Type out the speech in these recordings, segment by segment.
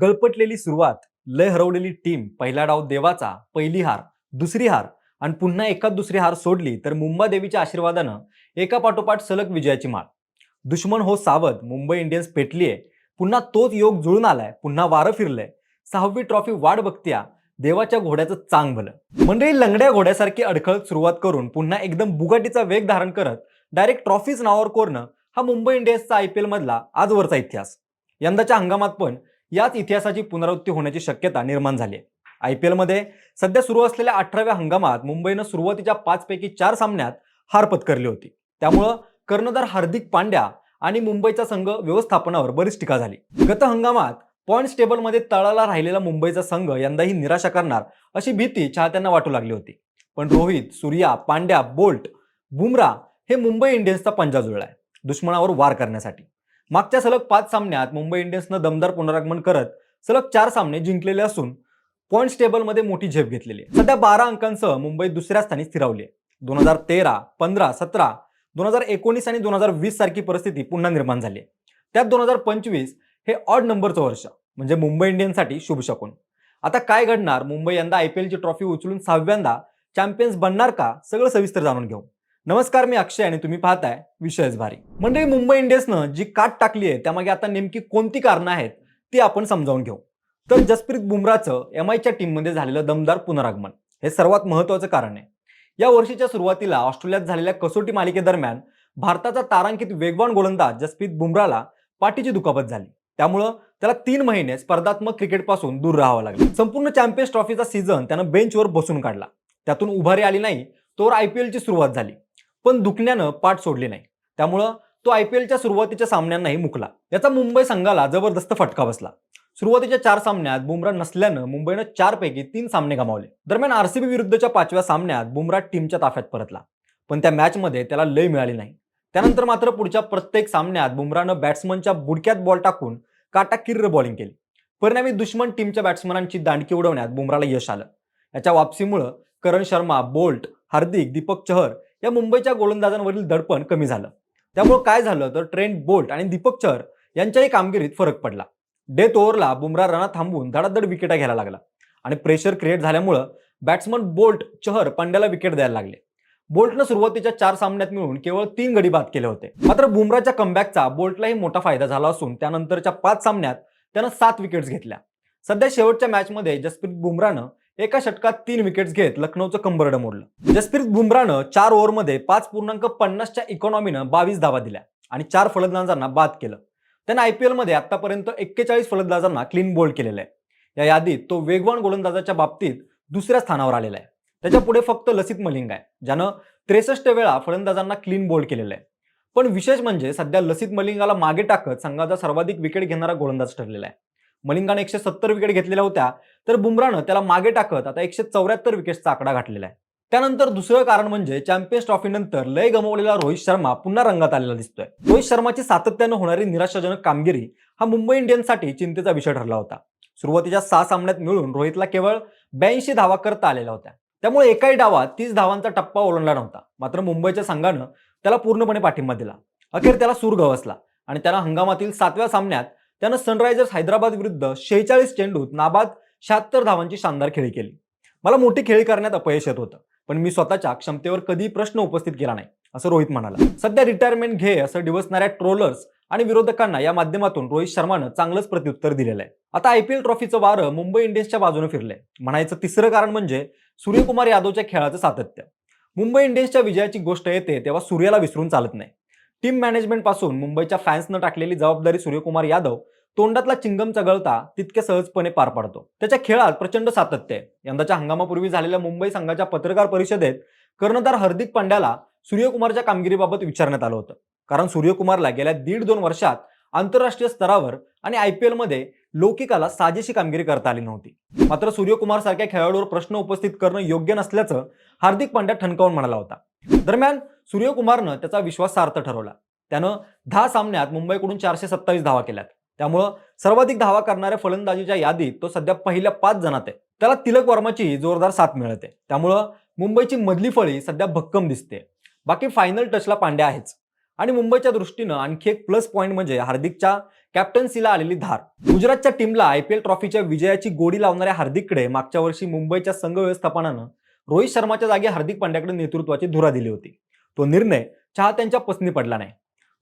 गळपटलेली सुरुवात लय हरवलेली टीम पहिला डाव देवाचा पहिली हार दुसरी हार आणि पुन्हा एकाच दुसरी हार सोडली तर मुंबा देवीच्या आशीर्वादानं एका पाठोपाठ सलग विजयाची माळ. दुश्मन हो सावध मुंबई इंडियन्स पेटलीये. पुन्हा तोच योग जुळून आलाय पुन्हा वारं फिरलंय. सहावी ट्रॉफी वाट बघत्या देवाच्या घोड्याचं चांग भलं. मंडळी लंगड्या घोड्यासारखी अडखळत सुरुवात करून पुन्हा एकदम बुगाटीचा वेग धारण करत डायरेक्ट ट्रॉफीज नावावर कोरणं हा मुंबई इंडियन्सचा आय पी एलमधला आजवरचा इतिहास. यंदाच्या हंगामात पण याच इतिहासाची पुनरावृत्ती होण्याची शक्यता निर्माण झाली आहे. आय पी एलमध्ये सध्या सुरू असलेल्या अठराव्या हंगामात मुंबईनं सुरुवातीच्या पाचपैकी चार सामन्यात हार पत्करली होती. त्यामुळं कर्णधार हार्दिक पांड्या आणि मुंबईचा संघ व्यवस्थापनावर बरीच टीका झाली. गत हंगामात पॉईंट्स टेबलमध्ये तळाला राहिलेला मुंबईचा संघ यंदाही निराशा करणार अशी भीती चाहत्यांना वाटू लागली होती. पण रोहित सूर्या पांड्या बोल्ट बुमरा हे मुंबई इंडियन्सचा पंजा जुळलाय दुश्मनावर वार करण्यासाठी. मागच्या सलग पाच सामन्यात मुंबई इंडियन्सनं दमदार पुनरागमन करत सलग चार सामने जिंकलेले असून पॉईंट्स टेबलमध्ये मोठी झेप घेतलेली आहे. सध्या बारा अंकांसह मुंबई दुसऱ्या स्थानी स्थिरावली आहे. दोन हजार तेरा पंधरा सतरा दोन हजार एकोणीस आणि दोन हजार वीस सारखी परिस्थिती पुन्हा निर्माण झाली आहे. त्यात दोन हजार पंचवीस हे ऑड नंबरचं वर्ष म्हणजे मुंबई इंडियन्ससाठी शुभ शकून. आता काय घडणार? मुंबई यंदा आय पी एलची ट्रॉफी उचलून सहाव्यांदा चॅम्पियन्स बनणार का? सगळं सविस्तर जाणून घेऊ. नमस्कार मी अक्षय आणि तुम्ही पाहताय विषयच भारी. म्हणजे मुंबई इंडियन्सनं जी काट टाकली आहे त्यामागे आता नेमकी कोणती कारणं आहेत ती आपण समजावून घेऊ. तर जसप्रीत बुमराचं एम आयच्या टीममध्ये झालेलं दमदार पुनरागमन हे सर्वात महत्त्वाचं कारण आहे. या वर्षीच्या सुरुवातीला ऑस्ट्रेलियात झालेल्या कसोटी मालिकेदरम्यान भारताचा तारांकित वेगवान गोलंदाज जसप्रीत बुमराला पाठीची दुखापत झाली. त्यामुळं त्याला तीन महिने स्पर्धात्मक क्रिकेटपासून दूर राहावं लागलं. संपूर्ण चॅम्पियन्स ट्रॉफीचा सीझन त्यानं बेंचवर बसून काढला. त्यातून उभारी आली नाही तोवर आय पी एलची सुरुवात झाली. पण दुखण्यानं पाठ सोडली नाही. त्यामुळं तो आय पी एलच्या सुरुवातीच्या सामन्यांनाही मुकला. याचा मुंबई संघाला जबरदस्त फटका बसला. सुरुवातीच्या चार सामन्यात बुमरा नसल्यानं मुंबईनं चारपैकी तीन सामने गमावले. दरम्यान आरसीबी विरुद्धच्या पाचव्या सामन्यात बुमरा टीमच्या ताफ्यात परतला. पण त्या मॅचमध्ये त्याला लय मिळाली नाही. त्यानंतर मात्र पुढच्या प्रत्येक सामन्यात बुमरानं बॅट्समनच्या बुडक्यात बॉल टाकून काटाकिर्र बॉलिंग केली. परिणामी दुश्मन टीमच्या बॅट्समनांची दांडकी उडवण्यात बुमराला यश आलं. याच्या वापसीमुळं करण शर्मा बोल्ट हार्दिक दीपक चहर या मुंबईच्या गोलंदाजांवरील दडपण कमी झालं. त्यामुळे काय झालं तर ट्रेंट बोल्ट आणि दीपक चहर यांच्याही कामगिरीत फरक पडला. डेथ ओव्हरला बुमरा रना थांबून धडाधड विकेटा घ्यायला लागला आणि प्रेशर क्रिएट झाल्यामुळं बॅट्समन बोल्ट चहर पंड्याला विकेट द्यायला लागले. बोल्टनं सुरुवातीच्या चार सामन्यात मिळून केवळ तीन गडी बाद केले होते. मात्र बुमराच्या कमबॅकचा बोल्टलाही मोठा फायदा झाला असून त्यानंतरच्या पाच सामन्यात त्यानं सात विकेट्स घेतल्या. सध्या शेवटच्या मॅचमध्ये जसप्रीत बुमरानं एका षटकात तीन विकेट्स घेत लखनौचं कंबरडं मोडलं. जसप्रीत बुमरानं चार ओव्हरमध्ये पाच पूर्णांक पन्नासच्या इकॉनॉमीनं बावीस धावा दिल्या आणि चार फलंदाजांना बाद केलं. त्यानं आय पी एलमध्ये आतापर्यंत एक्केचाळीस फलंदाजांना क्लीन बोल्ड केलेलं आहे. या यादीत तो वेगवान गोलंदाजाच्या बाबतीत दुसऱ्या स्थानावर आलेला आहे. त्याच्या पुढे फक्त लसित मलिंग आहे ज्यानं त्रेसष्ट वेळा फलंदाजांना क्लीन बोल्ड केलेलं आहे. पण विशेष म्हणजे सध्या लसित मलिंगाला मागे टाकत संघाचा सर्वाधिक विकेट घेणारा गोलंदाज ठरलेला आहे. मलिंगाने एकशे सत्तर विकेट घेतलेल्या होत्या तर बुमरानं त्याला मागे टाकत आता एकशे चौऱ्याहत्तर विकेटचा आकडा घातलेला आहे. त्यानंतर दुसरं कारण म्हणजे चॅम्पियन्स ट्रॉफीनंतर लय गमावलेला रोहित शर्मा पुन्हा रंगात आलेला दिसतोय. रोहित शर्माची सातत्यानं होणारी निराशाजनक कामगिरी हा मुंबई इंडियन्ससाठी चिंतेचा विषय ठरला होता. सुरुवातीच्या सहा सामन्यात मिळून रोहितला केवळ ब्याऐंशी धावा करता आलेल्या होत्या. त्यामुळे एकाही डावात तीस धावांचा टप्पा ओलांडला नव्हता मात्र मुंबईच्या संघानं त्याला पूर्णपणे पाठिंबा दिला. अखेर त्याला सूर गवसला आणि त्याला हंगामातील सातव्या सामन्यात त्यानं सनरायझर्स हैदराबाद विरुद्ध शेहेचाळीस चेंडूत नाबाद शहात्तर धावांची शानदार खेळी केली. मला मोठी खेळी करण्यात अपयश येत होतं पण मी स्वतःच्या क्षमतेवर कधी प्रश्न उपस्थित केला नाही असं रोहित म्हणाला. सध्या रिटायरमेंट घे असं डिवसणाऱ्या ट्रोलर्स आणि विरोधकांना या माध्यमातून रोहित शर्मानं चांगलंच प्रत्युत्तर दिलेलं आहे आता आय पी एल ट्रॉफीचं वारं मुंबई इंडियन्सच्या बाजूने फिरलंय. म्हणायचं तिसरं कारण म्हणजे सूर्यकुमार यादवच्या खेळाचं सातत्य. मुंबई इंडियन्सच्या विजयाची गोष्ट येते तेव्हा सूर्याला विसरून चालत नाही. टीम मॅनेजमेंटपासून मुंबईच्या फॅन्सनं टाकलेली जबाबदारी सूर्यकुमार यादव तोंडातला चिंगम चगळता तितक्या सहजपणे पार पाडतो. त्याच्या खेळात प्रचंड सातत्य आहे. यंदाच्या हंगामापूर्वी झालेल्या मुंबई संघाच्या पत्रकार परिषदेत कर्णधार हार्दिक पांड्याला सूर्यकुमारच्या कामगिरीबाबत विचारण्यात आलं होतं. कारण सूर्यकुमारला गेल्या दीड दोन वर्षात आंतरराष्ट्रीय स्तरावर आणि आय पी एलमध्ये लौकिकाला साजेशी कामगिरी करता आली नव्हती. मात्र सूर्यकुमार सारख्या खेळाडूवर प्रश्न उपस्थित करणं योग्य नसल्याचं हार्दिक पांड्या ठणकावून म्हणाला होता. दरम्यान सूर्यकुमारनं त्याचा विश्वास सार्थ ठरवला. त्यानं दहा सामन्यात मुंबईकडून चारशे सत्तावीस धावा केल्यात. त्यामुळं सर्वाधिक धावा करणाऱ्या फलंदाजीच्या यादीत तो सध्या पहिल्या पाच जणात आहे. त्याला तिलक वर्माची जोरदार साथ मिळते. त्यामुळं मुंबईची मधली फळी सध्या भक्कम दिसते बाकी फायनल टचला पांड्या आहेच. आणि मुंबईच्या दृष्टीनं आणखी एक प्लस पॉईंट म्हणजे हार्दिकच्या कॅप्टन्सीला आलेली धार. गुजरातच्या टीमला आयपीएल ट्रॉफीच्या विजयाची गोडी लावणाऱ्या हार्दिककडे मागच्या वर्षी मुंबईच्या संघ व्यवस्थापनानं रोहित शर्माच्या जागी हार्दिक पांड्याकडे नेतृत्वाची धुरा दिली होती. तो निर्णय चाहत्यांच्या पसनी पडला नाही.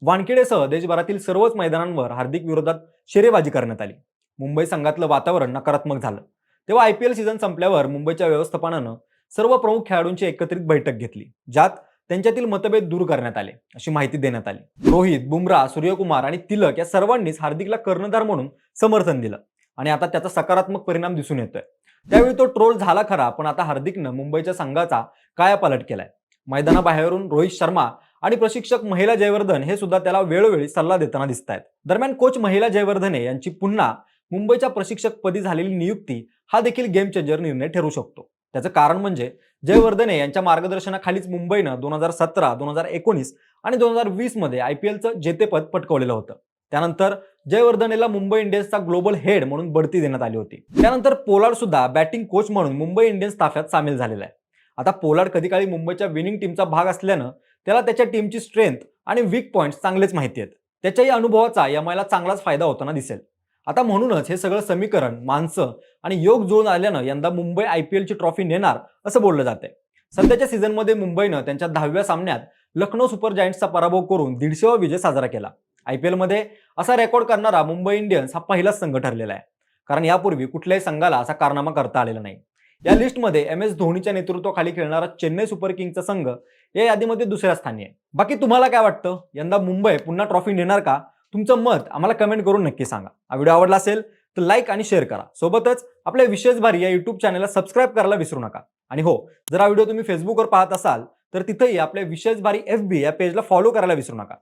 वानखेडेसह देशभरातील सर्वच मैदानांवर हार्दिक विरोधात शेरेबाजी करण्यात आली. मुंबई संघातलं वातावरण नकारात्मक झालं. तेव्हा आयपीएल सीझन संपल्यावर मुंबईच्या व्यवस्थापनानं सर्व प्रमुख खेळाडूंची एकत्रित बैठक घेतली ज्यात त्यांच्यातील मतभेद दूर करण्यात आले अशी माहिती देण्यात आली. रोहित बुमराह सूर्यकुमार आणि तिलक या सर्वांनीच हार्दिकला कर्णधार म्हणून समर्थन दिलं आणि आता त्याचा सकारात्मक परिणाम दिसून येतोय. त्यावेळी तो ट्रोल झाला खरा पण आता हार्दिकनं मुंबईच्या संघाचा कायापालट केलाय. मैदानाबाहेरून रोहित शर्मा आणि प्रशिक्षक महिला जयवर्धन हे सुद्धा त्याला वेळोवेळी सल्ला देताना दिसत आहेत दरम्यान कोच महिला जयवर्धने यांची पुन्हा मुंबईच्या प्रशिक्षकपदी झालेली नियुक्ती हा देखील गेम चेंजर निर्णय ठरू शकतो. त्याचं कारण म्हणजे जयवर्धने यांच्या मार्गदर्शनाखालीच मुंबईनं दोन हजार सतरा दोन हजार एकोणीस आणि दोन हजार वीसमध्ये आयपीएलचं जेतेपद पटकवलेलं होतं. त्यानंतर जयवर्धनेला मुंबई इंडियन्सचा ग्लोबल हेड म्हणून बढती देण्यात आली होती. त्यानंतर पोलार्ड सुद्धा बॅटिंग कोच म्हणून मुंबई इंडियन्स ताफ्यात सामील झालेला आहे. आता पोलार्ड कधी काळी मुंबईच्या विनिंग टीमचा भाग असल्यानं त्याला त्याच्या टीमची स्ट्रेंथ आणि वीक पॉईंट्स चांगलेच माहिती आहेत. त्याच्याही अनुभवाचा यमायला चांगलाच फायदा होताना दिसेल. आता म्हणूनच हे सगळं समीकरण माणसं आणि योग जुळून आल्यानं यंदा मुंबई आयपीएलची ट्रॉफी नेणार असं बोललं जातंय. सध्याच्या सीझनमध्ये मुंबईनं त्यांच्या दहाव्या सामन्यात लखनौ सुपर जायंट्सचा पराभव करून दीडशेवा विजय साजरा केला. आयपीएलमध्ये असा रेकॉर्ड करणारा मुंबई इंडियन्स हा पहिलाच संघ ठरलेला आहे. कारण यापूर्वी कुठल्याही संघाला असा कारनामा करता आलेला नाही. या लिस्टमध्ये एम एस धोनीच्या नेतृत्वाखाली खेळणारा चेन्नई सुपर किंगचा संघ या यादीमध्ये दुसऱ्या स्थानी आहे. बाकी तुम्हाला काय वाटतं? यंदा मुंबई पुन्हा ट्रॉफी नेणार का? तुमचं मत आम्हाला कमेंट करून नक्की सांगा. हा व्हिडिओ आवडला असेल तर लाईक आणि शेअर करा. सोबतच आपल्या विशेष भारी या युट्यूब चॅनलला सबस्क्राईब करायला विसरू नका. आणि हो जर हा व्हिडिओ तुम्ही फेसबुकवर पाहत असाल तर तिथेही आपल्या विशेष भारी एफ बी या पेजला फॉलो करायला विसरू नका.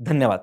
धन्यवाद.